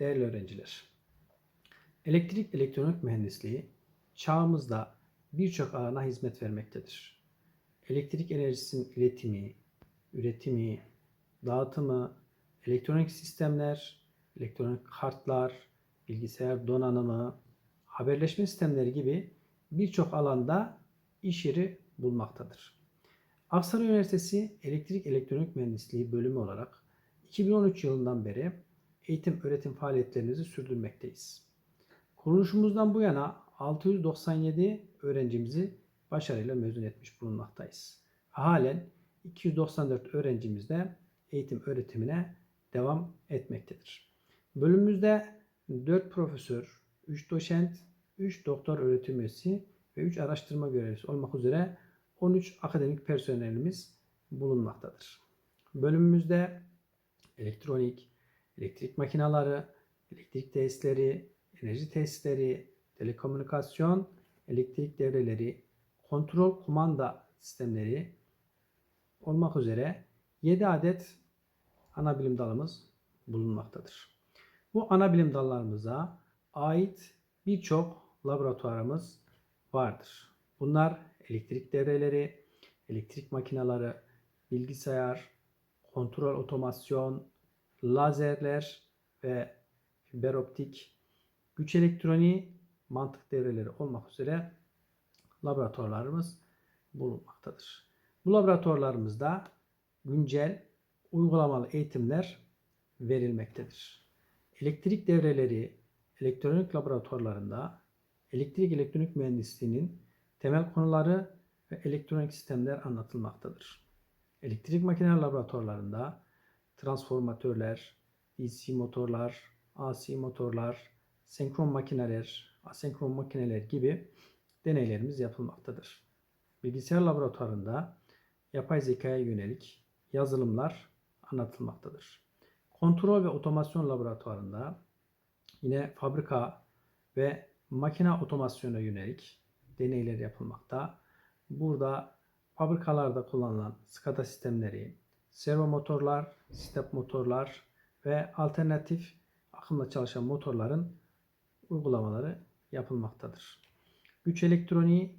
Değerli öğrenciler, elektrik elektronik mühendisliği çağımızda birçok alana hizmet vermektedir. Elektrik enerjisinin iletimi, üretimi, dağıtımı, elektronik sistemler, elektronik kartlar, bilgisayar donanımı, haberleşme sistemleri gibi birçok alanda iş yeri bulmaktadır. Aksaray Üniversitesi Elektrik Elektronik Mühendisliği bölümü olarak 2013 yılından beri eğitim öğretim faaliyetlerimizi sürdürmekteyiz. Kuruluşumuzdan bu yana 697 öğrencimizi başarıyla mezun etmiş bulunmaktayız. Halen 294 öğrencimiz de eğitim öğretimine devam etmektedir. Bölümümüzde 4 profesör, 3 doçent, 3 doktor öğretim üyesi ve 3 araştırma görevlisi olmak üzere 13 akademik personelimiz bulunmaktadır. Bölümümüzde elektronik, elektrik makinaları, elektrik tesisleri, enerji tesisleri, telekomünikasyon, elektrik devreleri, kontrol kumanda sistemleri olmak üzere 7 adet ana bilim dalımız bulunmaktadır. Bu ana bilim dallarımıza ait birçok laboratuvarımız vardır. Bunlar elektrik devreleri, elektrik makinaları, bilgisayar, kontrol otomasyon, lazerler ve fiber optik, güç elektroniği, mantık devreleri olmak üzere laboratuvarlarımız bulunmaktadır. Bu laboratuvarlarımızda güncel uygulamalı eğitimler verilmektedir. Elektrik devreleri elektronik laboratuvarlarında elektrik elektronik mühendisliğinin temel konuları ve elektronik sistemler anlatılmaktadır. Elektrik makineleri laboratuvarlarında transformatörler, DC motorlar, AC motorlar, senkron makineler, asenkron makineler gibi deneylerimiz yapılmaktadır. Bilgisayar laboratuvarında yapay zekaya yönelik yazılımlar anlatılmaktadır. Kontrol ve otomasyon laboratuvarında yine fabrika ve makine otomasyona yönelik deneyler yapılmakta. Burada fabrikalarda kullanılan SCADA sistemleri, servo motorlar, step motorlar ve alternatif akımla çalışan motorların uygulamaları yapılmaktadır. Güç elektroniği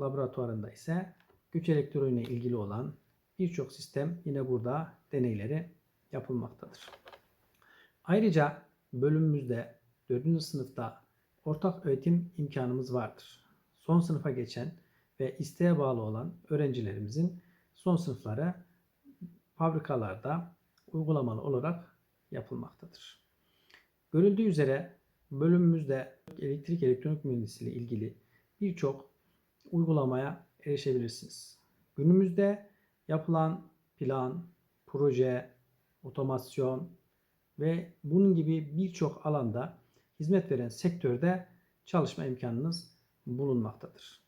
laboratuvarında ise güç elektroniğine ilgili olan birçok sistem yine burada deneyleri yapılmaktadır. Ayrıca bölümümüzde 4. sınıfta ortak öğretim imkanımız vardır. Son sınıfa geçen ve isteğe bağlı olan öğrencilerimizin son sınıfları fabrikalarda uygulamalı olarak yapılmaktadır. Görüldüğü üzere bölümümüzde elektrik elektronik mühendisliği ile ilgili birçok uygulamaya erişebilirsiniz. Günümüzde yapılan plan, proje, otomasyon ve bunun gibi birçok alanda hizmet veren sektörde çalışma imkanınız bulunmaktadır.